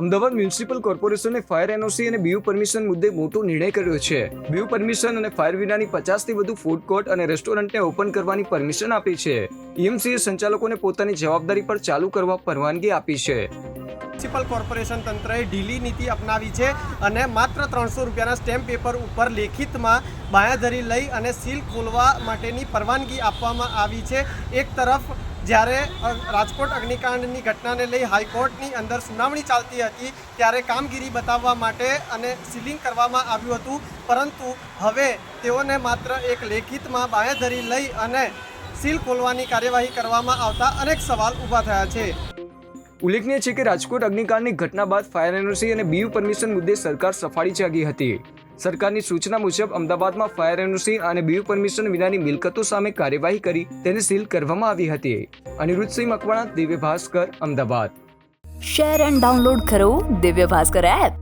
Ahmedabad municipal કોર્પોરેશને fire NOC અને BU permission મુદ્દે મોટો નિર્ણય કર્યો છે. બીયુ પરમિશન અને ફાયર વિનાની પચાસથી વધુ ફૂડ કોર્ટ અને રેસ્ટોરન્ટને ઓપન કરવાની પરમિશન આપી છે. ઈએમસીએ સંચાલકોને પોતાની જવાબદારી પર ચાલુ કરવા પરવાનગી આપી છે. મ્યુનિસિપલ કોર્પોરેશન તંત્રએ ઢીલી નીતિ અપનાવી છે અને માત્ર ત્રણસો રૂપિયાના સ્ટેમ્પ પેપર ઉપર લેખિતમાં બાંયાધરી લઈ અને સીલ ખોલવા માટેની પરવાનગી આપવામાં આવી છે. એક તરફ જ્યારે રાજકોટ અગ્નિકાંડની ઘટનાને લઈ હાઈકોર્ટની અંદર સુનાવણી ચાલતી હતી, ત્યારે કામગીરી બતાવવા માટે અને સીલિંગ કરવામાં આવ્યું હતું. પરંતુ હવે તેઓને માત્ર એક લેખિતમાં બાંહેધરી લઈ અને સીલ ખોલવાની કાર્યવાહી કરવામાં આવતા અનેક સવાલ ઊભા થયા છે. ઉલ્લેખનીય છે કે રાજકોટ અગ્નિકાંડની ઘટના બાદ ફાયર એનઓસી અને બીયુ પરમિશન મુદ્દે સરકાર સફાળી જાગી હતી. સરકારની સૂચના મુજબ અમદાવાદમાં ફાયર એનઓસી અને બીયુ પરમિશન વિનાની મિલકતો સામે કાર્યવાહી કરી તેને સીલ કરવામાં આવી હતી. Aniruddhsinh Makwana, Divya Bhaskar, Ahmedabad. Share and download કરો દિવ્ય ભાસ્કર એપ